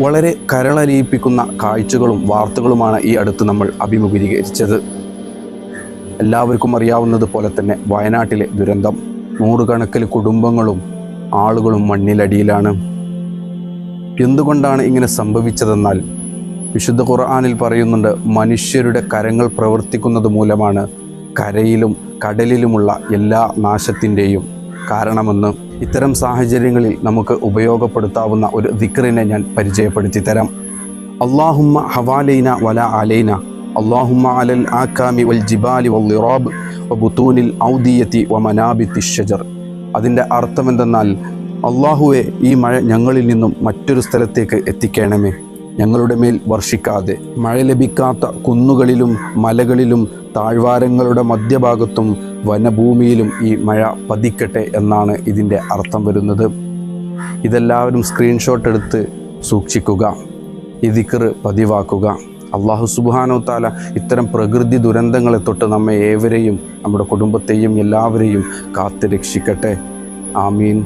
വളരെ കരളലിയിപ്പിക്കുന്ന കാഴ്ചകളും വാർത്തകളുമാണ് ഈ അടുത്ത് നമ്മൾ അഭിമുഖീകരിച്ചത്. എല്ലാവർക്കും അറിയാവുന്നത് പോലെ തന്നെ വയനാട്ടിലെ ദുരന്തം. നൂറുകണക്കിന് കുടുംബങ്ങളും ആളുകളും മണ്ണിലടിയിലാണ്. എന്തുകൊണ്ടാണ് ഇങ്ങനെ സംഭവിച്ചതെന്നാൽ വിശുദ്ധ ഖുർആാനിൽ പറയുന്നുണ്ട് മനുഷ്യരുടെ കരങ്ങൾ പ്രവർത്തിക്കുന്നത് മൂലമാണ് കരയിലും കടലിലുമുള്ള എല്ലാ നാശത്തിന്റെയും കാരണമെന്ന്. ഇത്തരം സാഹചര്യങ്ങളിൽ നമുക്ക് ഉപയോഗപ്പെടുത്താവുന്ന ഒരു ദിക്റിനെ ഞാൻ പരിചയപ്പെടുത്തി തരാം. അള്ളാഹുമ്മ ഹവാലൈന വല അലൈന. അള്ളാഹുമ്മ അലൽ ആക്കാമി വൽ ജിബാലി വൽ ലിറാബ് വ ബുത്തൂനിൽ ഔദിയത്തി വ മനാബിത്തി ഷജർ അതിന്റെ അർത്ഥമെന്തെന്നാൽ അള്ളാഹുവെ ഈ മഴ ഞങ്ങളിൽ നിന്നും മറ്റൊരു സ്ഥലത്തേക്ക് എത്തിക്കണമേ. ഞങ്ങളുടെ മേൽ വർഷിക്കാതെ മഴ ലഭിക്കാത്ത കുന്നുകളിലും മലകളിലും താഴ്വാരങ്ങളുടെ മധ്യഭാഗത്തും വനഭൂമിയിലും ഈ മഴ പതിക്കട്ടെ എന്നാണ് ഇതിന്റെ അർത്ഥം വരുന്നത്. ഇതെല്ലാവരും സ്ക്രീൻഷോട്ട് എടുത്ത് സൂക്ഷിക്കുക ദിക്ർ പതിവാക്കുക. അള്ളാഹു സുബാനോ താല ഇത്തരം പ്രകൃതി ദുരന്തങ്ങളെ തൊട്ട് നമ്മെ ഏവരെയും നമ്മുടെ കുടുംബത്തെയും എല്ലാവരെയും കാത്തു രക്ഷിക്കട്ടെ ആമീൻ.